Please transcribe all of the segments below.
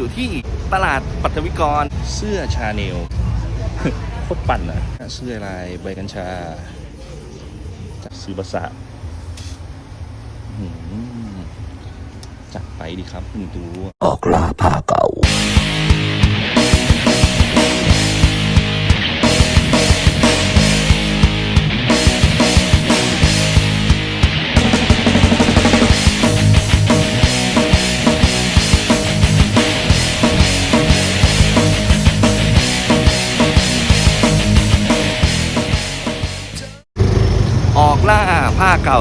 อยู่ที่ตลาดปัทวิกร เสื้อชาเนลโคตรปั่นอะเสื้อลายใบกัญชา จากซื้อภาษาอื้อหือจัดไปดีครับคุณตูออกลาผ้าเก่า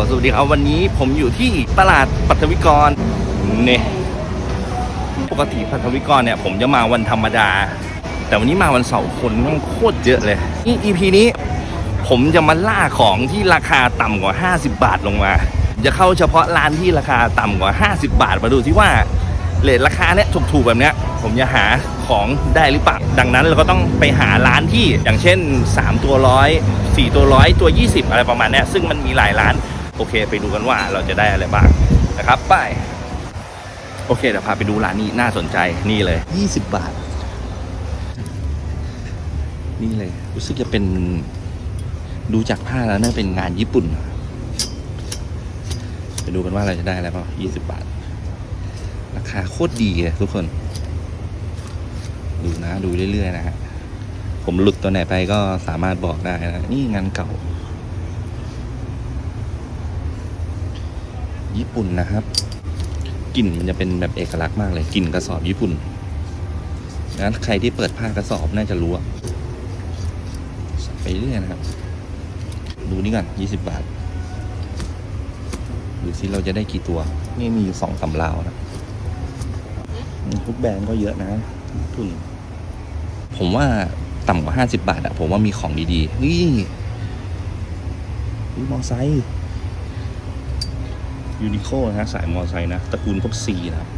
สวัสดีครับวันนี้ผมอยู่ที่ตลาดปัทวิกรเนี่ยปกติปัทวิกรเนี่ย ผมจะมาวันธรรมดา แต่วันนี้มาวันเสาร์คนแม่งโคตรเยอะเลยนี่ EP นี้ ผมจะมาล่าของที่ราคาต่ำกว่า 50 บาทลงมา จะเข้าเฉพาะร้านที่ราคาต่ำกว่า 50 บาทมาดูที่ว่าเลทราคาเนี้ยถูกๆแบบเนี้ยผมจะหาของได้หรือเปล่าดังนั้นเราก็ต้องไปหาร้านที่อย่างเช่น 3 ตัวร้อย4ตัวร้อยตัว 20 อะไรประมาณเนี้ยซึ่งมันมีหลายร้าน โอเค ไปดูกันว่าเราจะได้อะไรบ้างนะครับไปโอเคเดี๋ยวพาไปดูร้านนี้น่าสนใจนี่เลย 20 บาท นี่เลย รู้สึกจะเป็นดูจากผ้าแล้วน่าเป็นงานญี่ปุ่นไปดูกันว่าเราจะได้อะไรเปล่า20 บาท ราคาโคตรดีเลยทุกคน ดูนะดูเรื่อยๆนะฮะผมหลุดตัวไหนไปก็สามารถบอกได้นะ นี่งานเก่า ญี่ปุ่นนะครับกลิ่นมันจะเป็นแบบเอกลักษณ์มากเลยกลิ่นกระสอบญี่ปุ่นงั้นใครที่เปิดผ้ากระสอบน่าจะรู้อะไปเรื่อยนะครับ ดูนี่ก่อนยี่สิบบาทดูซิเราจะได้กี่ตัว นี่มีอยู่สองสำราวนะทุกแบรนด์ก็เยอะนะทุนผมว่าต่ำกว่าห้าสิบบาทอะผมว่ามีของดีๆนี่นี่มอไซค์ ยูนิโคนะฮะสายมอไซค์นะ ตระกูลพวกซีนะครับ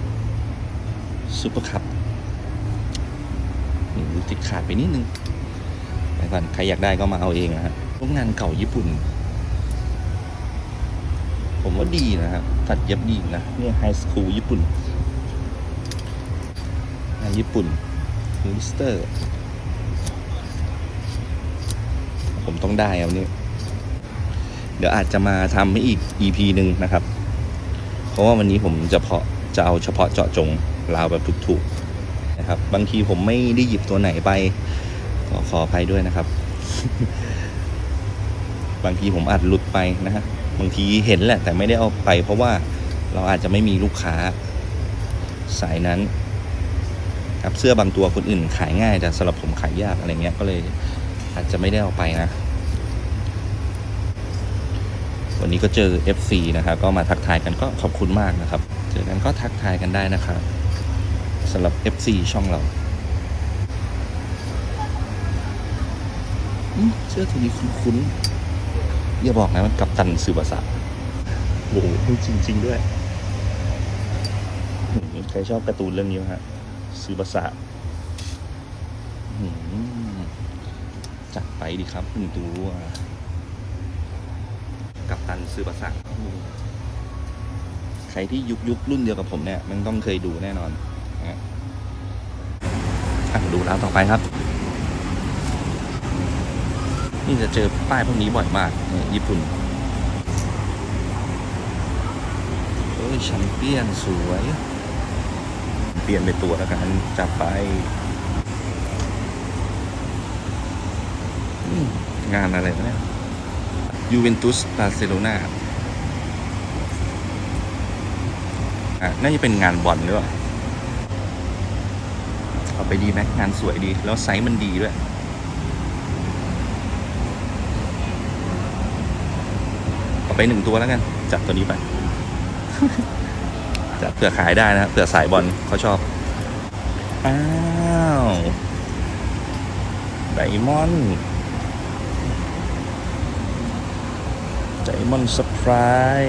ซุปเปอร์คัพนี่ติดขาดไปนิดนึงไปก่อนใครอยากได้ก็มาเอาเองนะฮะพวกงานเก่าญี่ปุ่น ผมว่าดีนะครับตัดเย็บดีนะเนี่ยไฮสคูลญี่ปุ่นงานญี่ปุ่นลิสเตอร์ ผมต้องได้ครับนี่เดี๋ยวอาจจะมาทำให้อีก EP หนึ่งนะครับ เพราะว่าวันนี้ผมจะเพาะจะเอาเฉพาะเจาะจงราวแบบถูกๆนะครับ บางทีผมไม่ได้หยิบตัวไหนไปก็ขออภัยด้วยนะครับ บางทีผมอาจหลุดไปนะฮะบางทีเห็นแหละ แต่ไม่ได้เอาไป เพราะว่าเราอาจจะไม่มีลูกค้าสายนั้นครับเสื้อบางตัวคนอื่นขายง่ายแต่สำหรับผมขายยากอะไรเงี้ยก็เลยอาจจะไม่ได้เอาไปนะ วันนี้ก็เจอ FC นะครับ ก็มาทักทายกันก็ขอบคุณมากนะครับ เจอกันก็ทักทายกันได้นะครับสำหรับ FC ช่องเราอืมเสื้อตัวนี้คุ้นๆอย่าบอกนะมันกับตันสืบภาษาโอ้โหจริง ๆ ด้วยอืมใครชอบการ์ตูนเรื่องนี้ไหมฮะสืบภาษาอืมจัดไปดีครับคุณตัว กันสืบาษาใครที่ยุคยุครุ่นเดียวกับผมเนี่ยมันต้องเคยดูแน่นอนนะฮะอะดูแล้วต่อไปครับ นี่จะเจอป้ายพวกนี้บ่อยมากญี่ปุ่นเอ้ยแชมเปี้ยนสวย เปลี่ยนไปตัวแล้วกันจับไปงานอะไรเนี่ย ยูเวนตุสบาร์เซโลนาอะน่าจะเป็นงานบอลหรือเปล่าเอาไปดีไหมงานสวยดี แล้วไซส์มันดีด้วยเอาไปหนึ่งตัวแล้วกัน จับตัวนี้ไปจับเผื่อขายได้นะเผื่อสายบอลเขาชอบ อ้าว ไดมอนด์ ไดมอนด์สปราย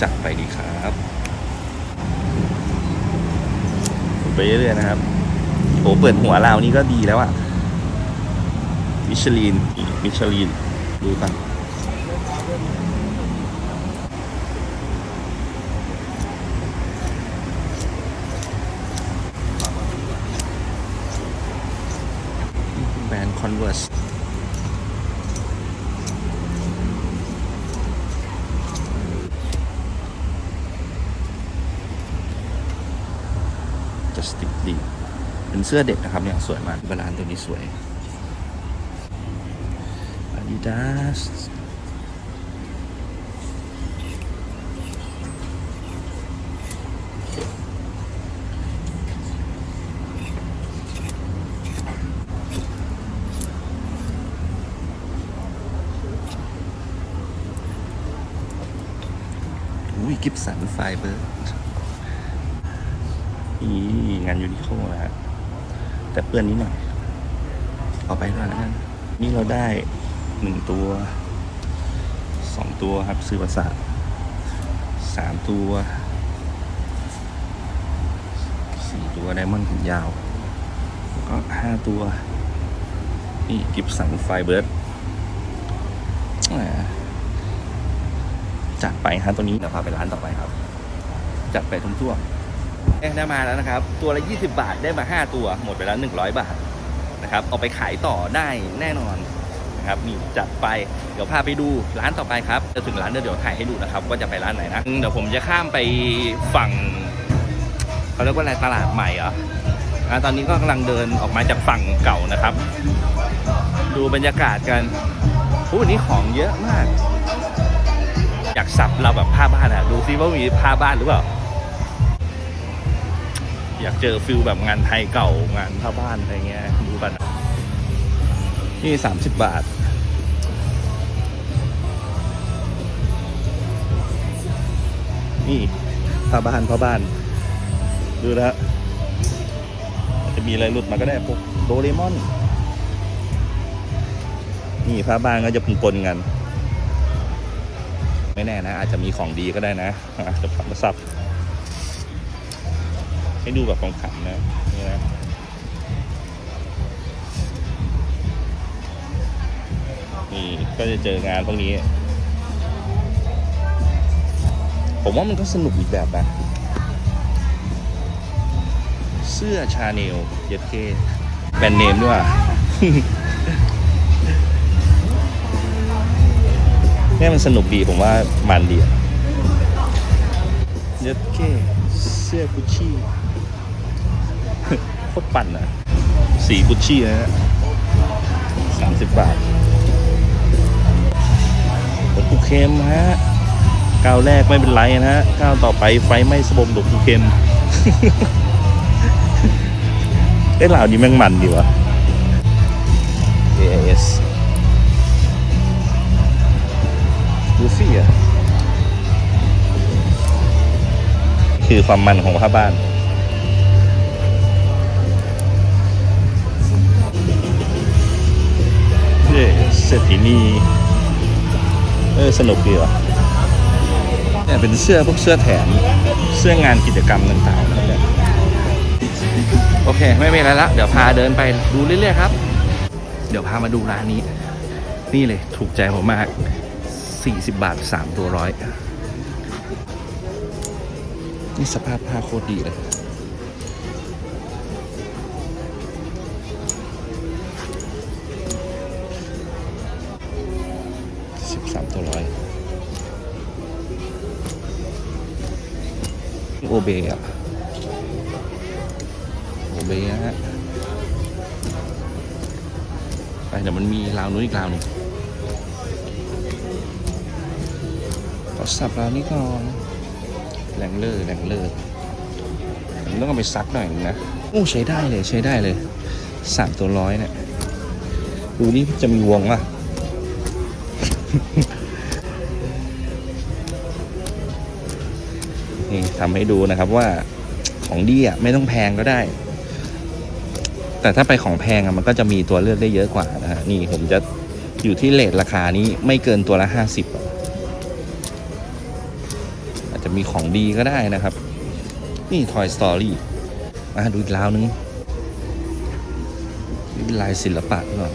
จัดไปดีครับไปเรื่อยๆนะครับโหเปิดหัวเรานี่ก็ดีแล้วอะมิชลินมิชลินดูกัน Converse จะสติ๊กดี เป็นเสื้อเด็กนะครับเนี่ย สวยมากบาลานตัวนี้สวย Adidas กิฟสันไฟเบอร์นี่งานยูนิโคนะฮะแต่เปื้อนนิดหน่อย เอาไปด้วยแล้วกันนี่เราได้หนึ่งตัวสองตัวครับซื้อประสาทสามตัวสี่ตัวไดมอนด์ขนยาว แล้วก็ห้าตัว นี่กิฟสันไฟเบิร์ดแหม จัดไปฮะตัวนี้เดี๋ยวพาไปร้านต่อไปครับ จัดไปทุ่มทั่วได้มาแล้วนะครับ ตัวละ 20 บาทได้มา 5 ตัว หมดไปแล้ว 100 บาทนะครับ เอาไปขายต่อได้แน่นอนนะครับนี่จัดไปเดี๋ยวพาไปดูร้านต่อไปครับ จะถึงร้านเดี๋ยวถ่ายให้ดูนะครับ ว่าจะไปร้านไหนนะเดี๋ยวผมจะข้ามไปฝั่งเขาเรียกว่าอะไรตลาดใหม่เหรออะตอนนี้ก็กำลังเดินออกมาจากฝั่งเก่านะครับ ดูบรรยากาศกันโอ้วันนี้ของเยอะมาก อยากสับเราแบบผ้าบ้านอะดูซิว่ามีผ้าบ้านหรือเปล่า อยากเจอฟิลแบบงานไทยเก่างานผ้าบ้านอะไรเงี้ยดูกันนี่สามสิบบาทนี่ผ้าบ้านผ้าบ้าน ดูนะฮะจะมีอะไรหลุดมาก็ได้พวกโดเรมอน นี่ผ้าบ้านก็จะปนๆกัน ไม่แน่นะ อาจจะมีของดีก็ได้นะอะจะพับมาซับให้ดูแบบของขันนะนี่นะนี่ก็จะเจองานพวกนี้ ผมว่ามันก็สนุกอีกแบบนะเสื้อชาแนลเย็ดเคแบรนด์เนมด้วย เนี่ยมันสนุกดีผมว่ามันดีอะเย็ดเคเสื้อกุชชี่โคตรปั่นอะสีกุชชี่นะฮะสามสิบบาทผลปูเข็มฮะก้าวแรกไม่เป็นไรนะฮะก้าวต่อไปไฟไหม้สบมหลวงปู่เข็มเอ้เหล่านี้แม่งมันดีวะ AIS ี่อะคือความมันของผ้าบ้าน เย้เศรษฐีนีเออสนุกดีว่ะเนี่ยเป็นเสื้อพวกเสื้อแถมเสื้องานกิจกรรมต่างๆนะครับเนี่ยโอเค ไม่มีอะไรละ เดี๋ยวพาเดินไปดูเรื่อยๆครับ เดี๋ยวพามาดูร้านนี้ นี่เลยถูกใจผมมาก 40 บาท 3 ตัวร้อยนี่สภาพผ้าโคตรดีเลยสิบสามตัวร้อยโอเบอะโอเบะฮะไปเดี๋ยวมันมีราวนู้นอีกราวหนึง สับราวนี้ก่อนแรงเลอร์แรงเลอร์มันต้องเอาไปซักหน่อยนึงนะโอ้ใช้ได้เลยใช้ได้เลยสามตัวร้อยเนี่ยดูนี่จะมีวงป่ะนี่ทำให้ดูนะครับว่าของดีอะไม่ต้องแพงก็ได้ แต่ถ้าไปของแพงอะมันก็จะมีตัวเลือกได้เยอะกว่านะฮะนี่ผมจะอยู่ที่เลทราคานี้ไม่เกินตัวละห้าสิบอาจจะ มีของดีก็ได้นะครับ นี่ Toy Story มาดูอีกราวนึงนี่เป็นลายศิลปะหรือเปล่า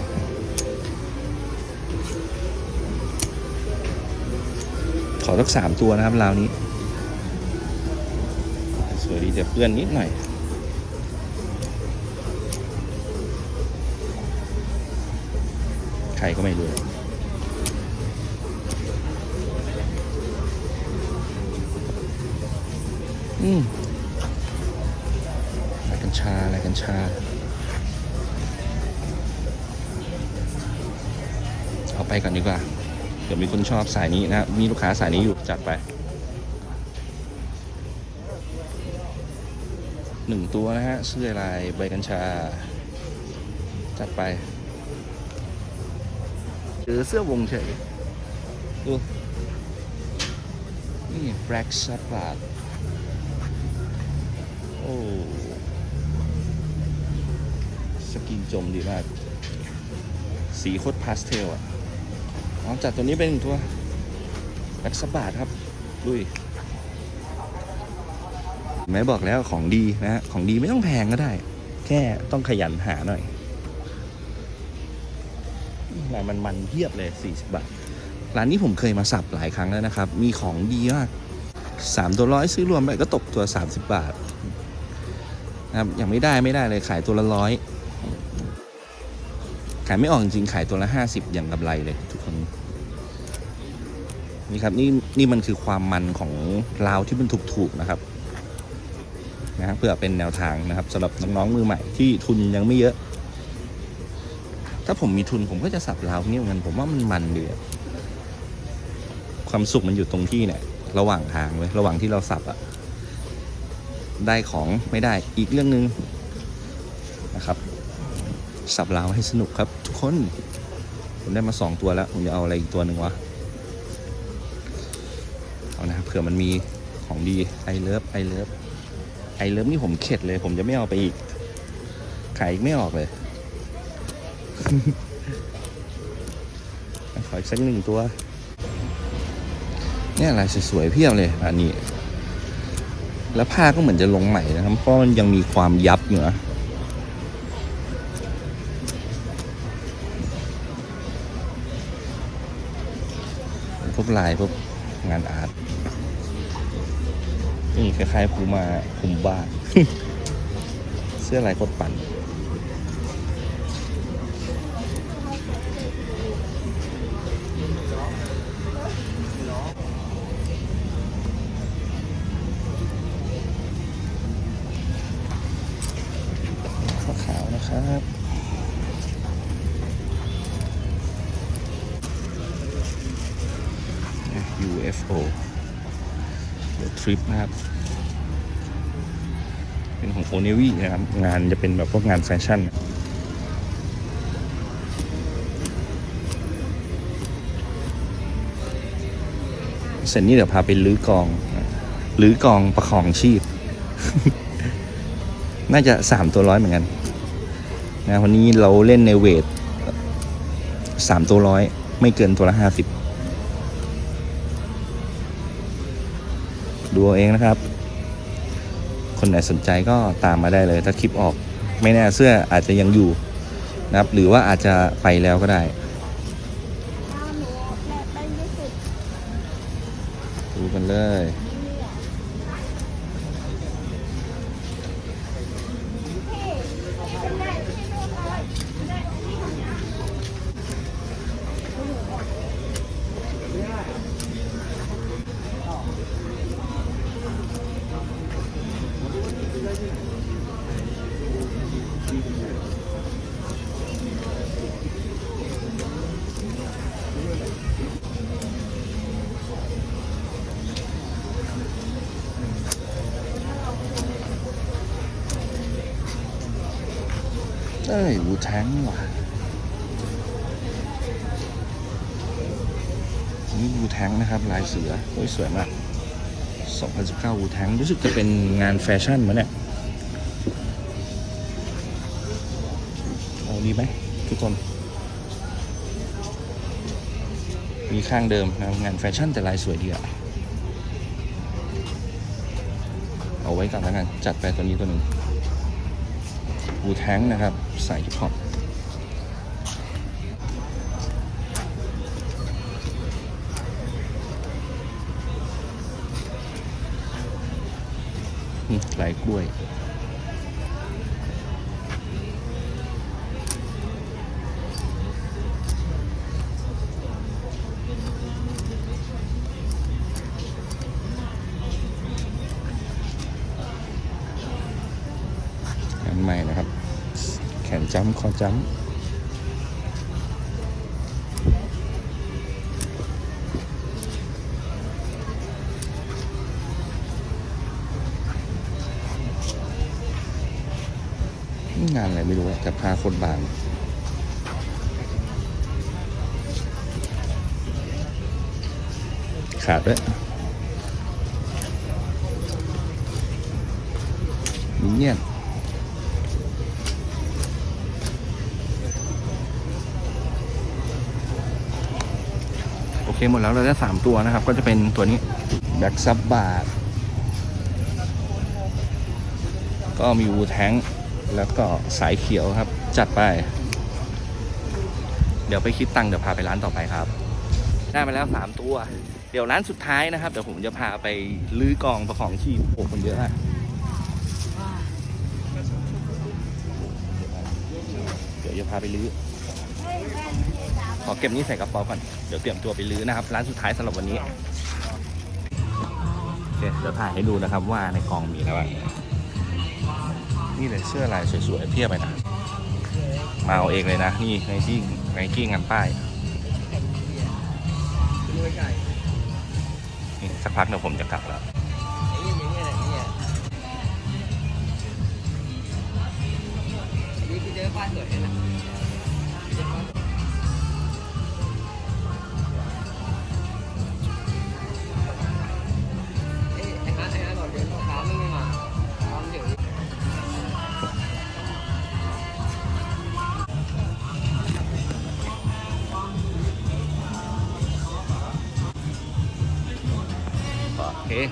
ขอสักสามตัวนะครับราวนี้ สวยดีแต่เพื่อนนิดหน่อยใครก็ไม่รู้ อืมกัญชาลายกัญชา เอาไปก่อนดีกว่า เดี๋ยวมีคนชอบสายนี้นะ มีลูกค้าสายนี้อยู่จัดไปหนึ่งตัวนะฮะ เสื้อลายใบกัญชา จัดไปเจอเสื้อวงเฉยดูนี่แบล็กซับลาดโอ้สกินจมดีมาก สีโคตรพาสเทลอะเอาจัดตัวนี้เป็นหนึ่งตัวแบ็กซับบาทครับลุยแม่บอกแล้วของดีนะฮะของดีไม่ต้องแพงก็ได้ แค่ต้องขยันหาหน่อยลายมันมันเทียบเลย 40 บาท ร้านนี้ผมเคยมาสับหลายครั้งแล้วนะครับ มีของดีมาก3ตัวร้อยซื้อรวมไปก็ตกตัว 30 บาท นะครับยังไม่ได้ไม่ได้เลยขายตัวละร้อยขายไม่ออกจริงขายตัวละ50อย่างกำไรเลยทุกคนนี่ครับนี่นี่มันคือความมันของราวที่มันถูกๆนะครับนะเพื่อเป็นแนวทางนะครับสำหรับน้องๆมือใหม่ที่ทุนยังไม่เยอะ ถ้าผมมีทุนผมก็จะสับราวนี้เหมือนกันผมว่ามันมันดีความสุขมันอยู่ตรงที่เนี่ย ระหว่างทางเว้ยระหว่างที่เราสับอะ ได้ของไม่ได้อีกเรื่องหนึ่งนะครับ สับราวให้สนุกครับทุกคน ผมได้มาสองตัวแล้ว ผมจะเอาอะไรอีกตัวหนึ่งวะ เอานะเผื่อมันมีของดีไอเลิฟไอเลิฟไอเลิฟนี่ผมเข็ดเลย ผมจะไม่เอาไปอีก ขายอีกไม่ออกเลย ขออีกสักหนึ่งตัว เนี่ยลายสวยๆเพียบเลยอันนี้ แล้วผ้าก็เหมือนจะลงใหม่นะครับ เพราะมันยังมีความยับอยู่นะพวกลายพวกงานอาร์ตนี่คล้ายๆภูมาภูมบ้า เสื้อลายกดปั่น ข้าวขาวนะครับ UFO ทริปนะครับ เป็นของโอเนวีนะครับ งานจะเป็นแบบพวกงานแฟชั่น เสร็จนี้เดี๋ยวพาไปลื้อกอง ลื้อกองประคองชีพ น่าจะสามตัวร้อยเหมือนกันนะวันนี้เราเล่นในเวทสามตัวร้อย ไม่เกินตัวละห้าสิบ ดูเอาเองนะครับ คนไหนสนใจก็ตามมาได้เลย ถ้าคลิปออกไม่แน่เสื้ออาจจะยังอยู่นะครับ หรือว่าอาจจะไปแล้วก็ได้ดูกันเลย แทงว่ะนี่วูแทงนะครับ ลายเสือโอ้ยสวยมาก 2019วูแทงรู้สึกจะเป็นงานแฟชั่นมั้ยเนี่ยเอาดีไหมทุกคน มีข้างเดิมนะงานแฟชั่นแต่ลายสวยดีอะเอาไว้ก่อนแล้วกัน จัดไปตัวนี้ตัวหนึ่ง วูแทงนะครับสายฮิปฮอปนี่ลายกล้วย งานใหม่ ม่ๆนะครับ แขน จำคอจำงานอะไรไม่รู้อะแต่ผ้าคนบางขาดด้วยเนี่ยนโอเค หมดแล้วเราได้สามตัวนะครับ ก็จะเป็นตัวนี้แบ็กซับบาร์ก็มีวูแทงแล้วก็สายเขียวครับ จัดไป เดี๋ยวไปคิดตังค์เดี๋ยวพาไปร้านต่อไปครับ ได้มาแล้ว 3 ตัว เดี๋ยวร้านสุดท้ายนะครับ เดี๋ยวผมจะพาไปลื้อกองประของชีพโอ้คนเยอะมากเดี๋ยวจะพาไปลื้อ ขอเก็บนี้ใส่กระเป๋าก่อน เดี๋ยวเตรียมตัวไปลื้อนะครับ ร้านสุดท้ายสำหรับวันนี้โอเคเดี๋ยวถ่ายให้ดูนะครับว่าในกองมีอะไรบ้างนี่เลยเสื้อลายสวยๆเพียบไปนะ มาเอาเองเลยนะ นี่ไนกี้ไนกี้งานป้ายนี่สักพักเดี๋ยวผมจะกลับแล้วโอเคเ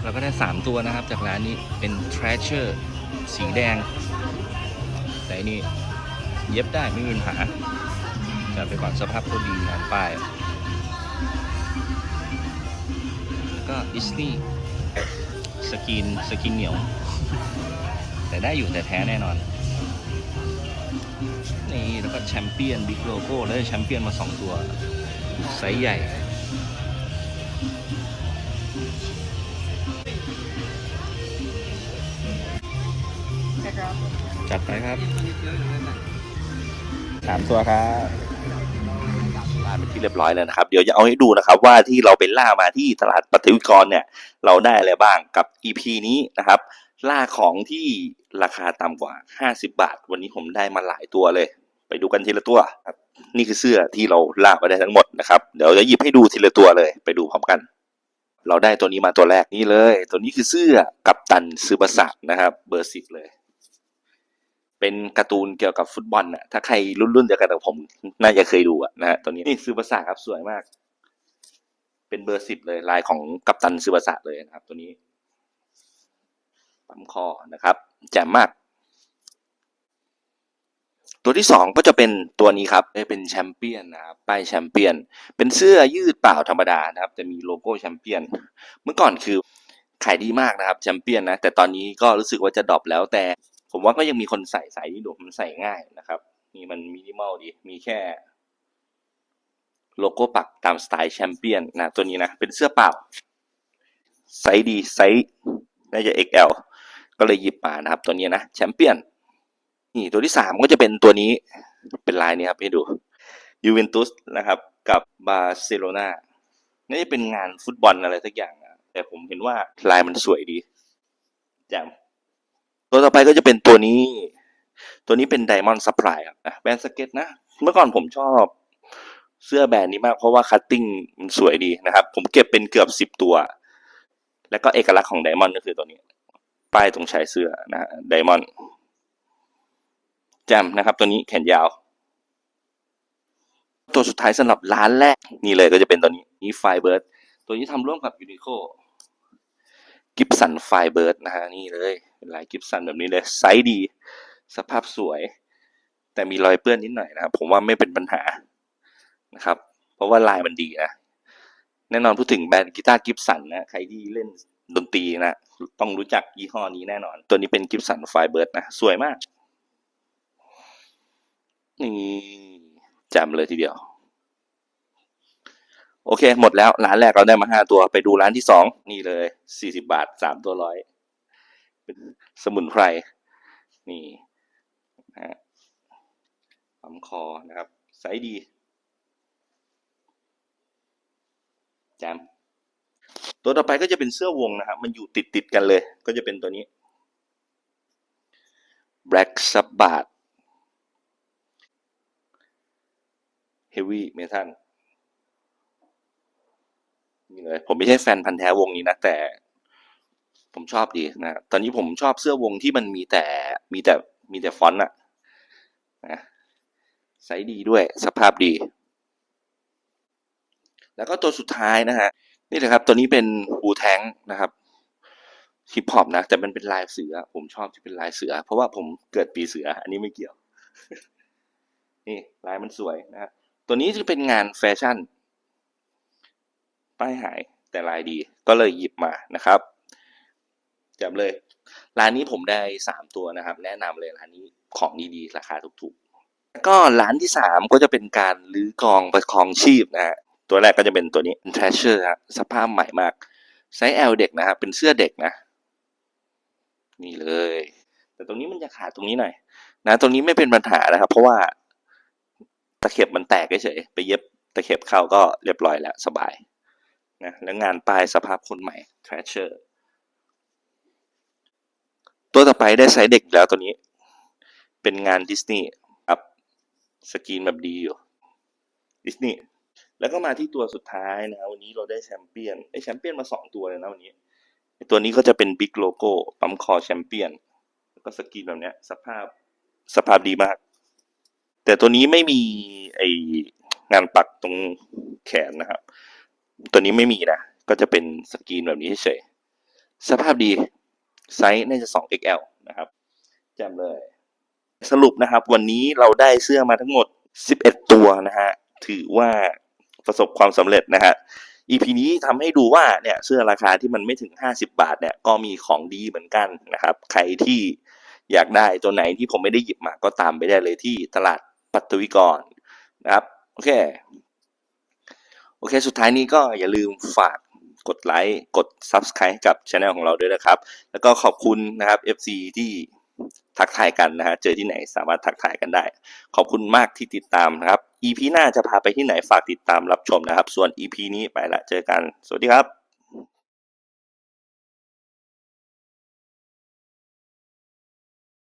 เราก็ได้ 3 ตัวนะครับ จากร้านนี้เป็น Treasure สีแดง แต่นี่เย็บได้ไม่มีปัญหาจัดไปก่อนสภาพก็ดีงานป้ายแล้วก็ดิสนีย์สกินสกินเหนียว แต่ได้อยู่แต่แท้แน่นอน นี่ แล้วก็แชมเปี้ยนบิ๊กโลโก้แล้วแชมเปี้ยนมา 2 ตัวไซส์ใหญ่ จัดไปครับสามตัวครับล่าเป็นที่เรียบร้อยแล้วนะครับ เดี๋ยวจะเอาให้ดูนะครับ ว่าที่เราไปล่ามาที่ตลาดปัทวิกรเนี่ย เราได้อะไรบ้างกับ EP นี้นะครับ ล่าของที่ราคาต่ำกว่า 50 บาท วันนี้ผมได้มาหลายตัวเลย ไปดูกันทีละตัวครับนี่คือเสื้อที่เราล่ามาได้ทั้งหมดนะครับ เดี๋ยวจะหยิบให้ดูทีละตัวเลย ไปดูพร้อมกัน เราได้ตัวนี้มาตัวแรกนี่เลย ตัวนี้คือเสื้อกัปตันซือบาสะนะครับ เบอร์สิบเลย เป็นการ์ตูนเกี่ยวกับฟุตบอลน่ะ ถ้าใครรุ่นๆเดียวกันกับผม น่าจะเคยดูอะนะฮะตัวนี้นี่ซื้อภาษาครับสวยมาก เป็นเบอร์สิบเลยลายของกัปตันซื้อภาษาเลยนะครับ ตัวนี้ปั๊มคอนะครับแจ่มมาก ตัวที่สองก็จะเป็นตัวนี้ครับเป็นแชมเปี้ยนนะครับป้ายแชมเปี้ยน เป็นเสื้อยืดเปล่าธรรมดานะครับ แต่มีโลโก้แชมเปี้ยน เมื่อก่อนคือขายดีมากนะครับแชมเปี้ยนนะแต่ตอนนี้ก็รู้สึกว่าจะดรอปแล้วแต่ ผมว่าก็ยังมีคนใส่ใส่ดูมันใส่ง่ายนะครับนี่มันมินิมอลดี มีแค่ โลโก้ปักตามสไตล์แชมเปี้ยนนะ ตัวนี้นะ เป็นเสื้อเปล่าไซส์ดีไซส์น่าจะ XL ก็เลยหยิบมานะครับ ตัวนี้นะแชมเปี้ยนนี่ตัวที่สามก็จะเป็นตัวนี้เป็นลายนี้ครับให้ดูยูเวนตุสนะครับ กับบาร์เซโลนาน่าจะเป็นงานฟุตบอลอะไรสักอย่างนะแต่ผมเห็นว่าลายมันสวยดีแจ่ม ตัวต่อไปก็จะเป็นตัวนี้ ตัวนี้เป็นไดมอนด์ซัพพลายครับอะแบรนด์สเก็ตนะ เมื่อก่อนผมชอบเสื้อแบรนด์นี้มากเพราะว่าคัตติ้งมันสวยดีนะครับ ผมเก็บเป็นเกือบสิบตัว แล้วก็เอกลักษณ์ของไดมอนด์ก็คือตัวนี้ ป้ายตรงชายเสื้อนะไดมอนด์แจมนะครับ ตัวนี้แขนยาว ตัวสุดท้ายสำหรับร้านแรก นี่เลยก็จะเป็นตัวนี้นี่ไฟเบิร์ดตัวนี้ทำร่วมกับยูนิโคกิฟสันไฟเบิร์ดนะฮะนี่เลย เป็นลายกิฟสันแบบนี้เลยไซส์ดี สภาพสวย แต่มีรอยเปื้อนนิดหน่อยนะครับผมว่าไม่เป็นปัญหานะครับ เพราะว่าลายมันดีนะแน่นอนพูดถึงแบรนด์กีตาร์กิฟสันนะใครที่เล่นดนตรีนะต้องรู้จักยี่ห้อนี้แน่นอน ตัวนี้เป็นกิฟสันไฟเบิร์ดนะ สวยมาก นี่จำเลยทีเดียว โอเค หมดแล้ว ร้านแรกเราได้มาห้าตัว ไปดูร้านที่สองนี่เลยสี่สิบาทสามตัวร้อย เป็นสมุนไพรนี่นะฮะปั๊มคอนะครับไซส์ดีแจมตัวต่อไปก็จะเป็นเสื้อวงนะครับ มันอยู่ติดติดๆกันเลย ก็จะเป็นตัวนี้ Black Sabbath Heavy Metal นี่เลยผมไม่ใช่แฟนพันธ์แท้วงนี้นะแต่ ผมชอบดีนะตอนนี้ผมชอบเสื้อวงที่มันมีแต่มีแต่มีแต่ฟอนต์อะนะไซส์ดีด้วยสภาพดี แล้วก็ตัวสุดท้ายนะฮะนี่เลยครับตัวนี้เป็นบูแทงนะครับฮิปฮอปนะ แต่มันเป็นลายเสือ ผมชอบที่เป็นลายเสือ เพราะว่าผมเกิดปีเสือ อันนี้ไม่เกี่ยว นี่ลายมันสวยนะฮะตัวนี้จะเป็นงานแฟชั่น ป้ายหายแต่ลายดีก็เลยหยิบมานะครับ จำเลย ร้านนี้ผมได้สามตัวนะครับ แนะนำเลยร้านนี้ของดีๆ ราคาถูกๆ ก็ร้านที่สามก็จะเป็นการรื้อกองประคองชีพนะฮะตัวแรกก็จะเป็นตัวนี้ Treasure ฮะสภาพใหม่มากไซส์ L เด็กนะครับเป็นเสื้อเด็กนะ นี่เลย แต่ตรงนี้มันจะขาดตรงนี้หน่อย นะ ตรงนี้ไม่เป็นปัญหานะครับ เพราะว่าตะเข็บมันแตกเฉยไปเย็บตะเข็บเข้าก็เรียบร้อยแล้วสบายนะแล้วงานปลายสภาพคนใหม่ Treasure ตัวต่อไปได้ไซส์เด็กแล้วตัวนี้ เป็นงานดิสนีย์ครับสกรีนแบบดีอยู่ดิสนีย์แล้วก็มาที่ตัวสุดท้ายนะวันนี้เราได้แชมเปี้ยนไอแชมเปี้ยนมาสองตัวเลยนะวันนี้ตัวนี้ก็จะเป็นบิ๊กโลโก้ปั๊มคอแชมเปี้ยนแล้วก็สกรีนแบบเนี้ย สภาพสภาพดีมาก แต่ตัวนี้ไม่มีไองานปักตรงแขนนะครับ ตัวนี้ไม่มีนะก็จะเป็นสกรีนแบบนี้เฉยสภาพดี ไซส์น่าจะ 2XL นะครับแจ่มเลย สรุปนะครับ วันนี้เราได้เสื้อมาทั้งหมด 11 ตัวนะฮะ ถือว่าประสบความสำเร็จนะฮะ EP นี้ทำให้ดูว่าเนี่ยเสื้อราคาที่มันไม่ถึง 50 บาทเนี่ยก็มีของดีเหมือนกันนะครับ ใครที่อยากได้ตัวไหนที่ผมไม่ได้หยิบมาก็ตามไปได้เลยที่ตลาดปัตวิกรนะครับ โอเค โอเค สุดท้ายนี้ก็อย่าลืมฝาก กดไลค์กด Subscribe กับช anel ของเราด้วยนะครับ แล้วก็ขอบคุณนะครับ FC ที่ทักทายกันนะฮะเจอที่ไหนสามารถทักทายกันได้ ขอบคุณมากที่ติดตามนะครับ EP หน้าจะพาไปที่ไหนฝากติดตามรับชมนะครับ ส่วน EP นี้ไปละเจอกัน สวัสดีครับ